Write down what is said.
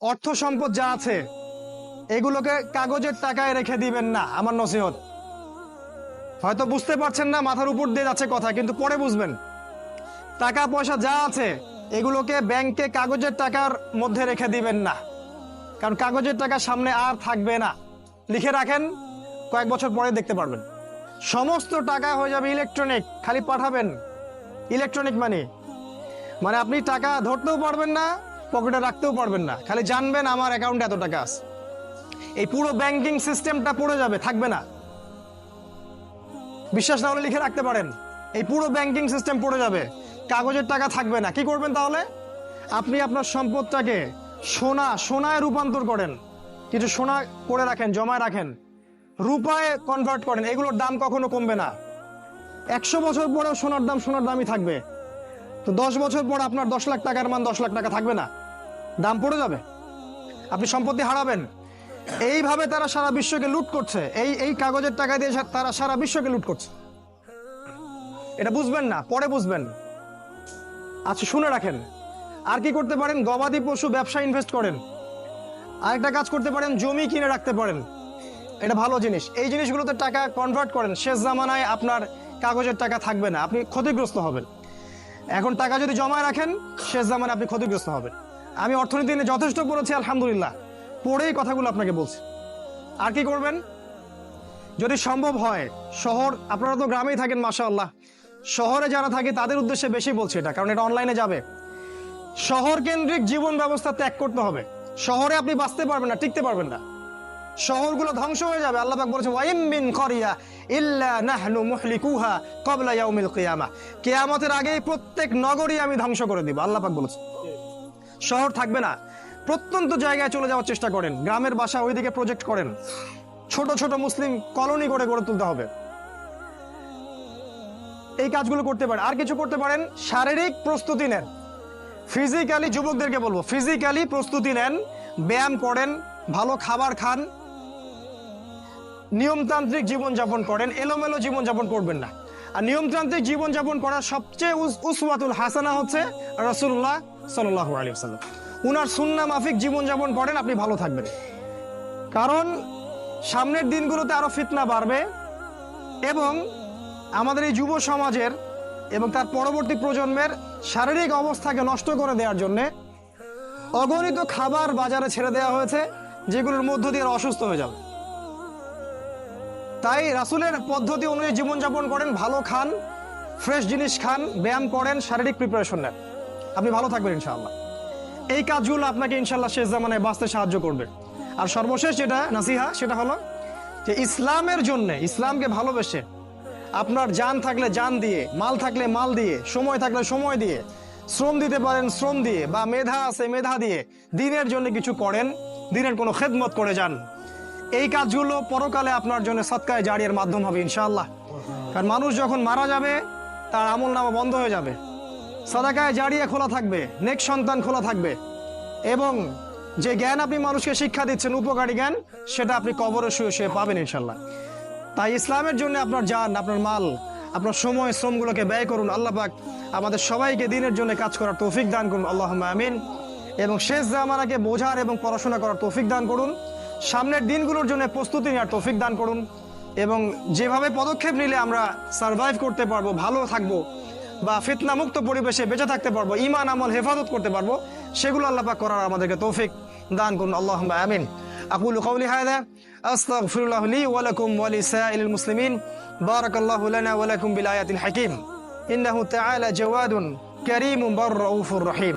অর্থ সম্পদ যা আছে, এগুলোকে কাগজের টাকায় রেখে দিবেন না, আমার নসিহত। হয়তো বুঝতে পারছেন না, মাথার উপর দিয়ে যাচ্ছে কথা, কিন্তু পরে বুঝবেন। টাকা, পয়সা যা আছে, এগুলোকে ব্যাংকে কাগজের টাকার মধ্যে রেখে দিবেন না। কারণ কাগজের টাকা সামনে আর থাকবে না। লিখে রাখেন, কয়েক বছর পরে দেখতে পারবেন। সমস্ত টাকা হয়ে যাবে ইলেকট্রনিক, খালি পাঠাবেন। Electronic money? মানে আপনি টাকা ধরতেও পারবেন না পকেটে রাখতেও পারবেন না। খালি জানবেন আমার অ্যাকাউন্টে এত টাকা আছে। এই পুরো ব্যাংকিং সিস্টেমটা পড়ে যাবে, থাকবে না। বিশ্বাস না হলে লিখে রাখতে পারেন। এই পুরো ব্যাংকিং সিস্টেম পড়ে যাবে। কাগজের টাকা থাকবে না। কি করবেন তাহলে? আপনি আপনার সম্পদটাকে সোনা, সোনায় রূপান্তর করেন। কিছু সোনা করে রাখেন, জমায় রাখেন। রূপায় কনভার্ট করেন। এগুলোর দাম কখনো কমবে না। একশো বছর পরেও সোনার দাম, সোনার দামই থাকবে। তো দশ বছর পর আপনার দশ লাখ টাকার মান দশ লাখ টাকা থাকবে না। দাম পড়ে যাবে। আপনি সম্পত্তি হারাবেন। এইভাবে তারা সারা বিশ্বকে লুট করছে। এই এই কাগজের টাকা দিয়ে তারা সারা বিশ্বকে লুট করছে। এটা বুঝবেন না, পরে বুঝবেন। আচ্ছা শুনে রাখেন। আর কি করতে পারেন? গবাদি পশু ব্যবসা ইনভেস্ট করেন। আরেকটা কাজ করতে পারেন, জমি কিনে রাখতে পারেন। এটা ভালো জিনিস। এই জিনিসগুলোতে টাকা কনভার্ট করেন। শেষ জামানায় আপনার কাগজের টাকা থাকবে না। আপনি ক্ষতিগ্রস্ত হবেন। এখন টাকা যদি জমায় রাখেন, শেষ জামানে আপনি ক্ষতিগ্রস্ত হবেন। আমি অর্থনীতি নিয়ে যথেষ্ট পড়েছি আলহামদুলিল্লাহ। পড়েই কথাগুলো আপনাকে বলছি। আর কি করবেন? যদি সম্ভব হয়, শহর, আপনারা তো গ্রামেই থাকেন, মাশাআল্লাহ। শহরে যারা থাকে, তাদের উদ্দেশ্যে বেশি বলছি এটা, কারণ এটা অনলাইনে যাবে। শহর কেন্দ্রিক জীবন ব্যবস্থা ত্যাগ করতে হবে। শহরে আপনি বাঁচতে পারবেন না, টিকতে পারবেন না। শহরগুলো ধ্বংস হয়ে যাবে। আল্লাহ বলেছে, ওয়াইম মিন করিয়া ইল্লা নাহনু মুহলিকুহা ক্বাবলা ইয়াউমিল কিয়ামা। কিয়ামতের আগেই প্রত্যেক নগরী আমি ধ্বংস করে দিব, আল্লাহ পাক বলেছে। শহর থাকবে না, প্রত্যন্ত জায়গায় চলে যাওয়ার চেষ্টা করেন, গ্রামের বাসা ওইদিকে প্রজেক্ট করেন। ছোট ছোট মুসলিম কলোনি করে গড়ে তুলতে হবে। এই কাজগুলো করতে পারেন। আর কিছু করতে পারেন, শারীরিক প্রস্তুতি নেন। ফিজিক্যালি যুবকদেরকে বলব ফিজিক্যালি প্রস্তুতি নেন, ব্যায়াম করেন, ভালো খাবার খান নিয়মতান্ত্রিক জীবনযাপন করেন, এলোমেলো জীবনযাপন করবেন না। আর নিয়মতান্ত্রিক জীবনযাপন করার সবচেয়ে উস- উসওয়াতুল হাসানা হচ্ছে রসুল্লাহ সাল্লাহ আলী সাল্লাম উনার সুন্না মাফিক জীবনযাপন করেন, আপনি ভালো থাকবেন। কারণ সামনের দিনগুলোতে আরও ফিতনা বাড়বে এবং আমাদের এই যুব সমাজের এবং তার পরবর্তী প্রজন্মের শারীরিক অবস্থাকে নষ্ট করে দেওয়ার জন্য অগণিত খাবার বাজারে ছেড়ে দেওয়া হয়েছে, যেগুলোর মধ্য দিয়ে অসুস্থ হয়ে যাবে। তাই রাসুলের পদ্ধতি অনুযায়ী জীবনযাপন করেন, ভালো খান, ফ্রেশ জিনিস খান, ব্যায়াম করেন, শারীরিক প্রিপারেশন নেন। আপনি ভালো থাকবেন ইনশাআল্লাহ। এই কাজগুলো আপনাকে ইনশাল্লাহ শেষ জামানায় বাঁচতে সাহায্য করবে। আর সর্বশেষ যেটা, নাসিহা, সেটা হলো যে ইসলামের জন্য, ইসলামকে ভালোবেসে আপনার জান থাকলে জান দিয়ে, মাল থাকলে মাল দিয়ে, সময় থাকলে সময় দিয়ে, শ্রম দিতে পারেন শ্রম দিয়ে, বা মেধা আছে মেধা দিয়ে দিনের জন্য কিছু করেন, দিনের কোনো খেদমত করে যান এই কাজগুলো পরকালে আপনার জন্য সৎকায় জারিয়ার মাধ্যম হবে, ইনশাআল্লাহ। কারণ মানুষ যখন মারা যাবে, তার আমল নামা বন্ধ হয়ে যাবে। সাদাকায় জারিয়া খোলা থাকবে, নেক সন্তান খোলা থাকবে। এবং যে জ্ঞান আপনি মানুষকে শিক্ষা দিচ্ছেন, উপকারী জ্ঞান, সেটা আপনি কবরে শুয়ে শুয়ে পাবেন ইনশাল্লাহ তাই ইসলামের জন্য আপনার জান, আপনার মাল, আপনার সময়, শ্রমগুলোকে ব্যয় করুন, আল্লাহ পাক আমাদের সবাইকে দিনের জন্য কাজ করার তৌফিক দান করুন আল্লাহ আমিন। এবং শেষ জামানাকে বোঝার এবং পড়াশোনা করার তৌফিক দান করুন। সামনের দিনগুলোর জন্য প্রস্তুতি নেওয়ার তৌফিক দান করুন এবং যেভাবে পদক্ষেপ নিলে আমরা সার্ভাইভ করতে পারবো ভালো থাকবো বা ফিতনা মুক্ত পরিবেশে বেঁচে থাকতে পারবো ইমান আমল হেফাজত করতে পারবো সেগুলো আল্লাহ পাক করার আমাদেরকে তৌফিক দান করুন আল্লাহ আমিন أقول قولي هذا أستغفر الله لي ولكم ولسائر المسلمين بارك الله لنا ولكم بالآيات الحكيم إنه تعالى جواد كريم بر رؤوف رحيم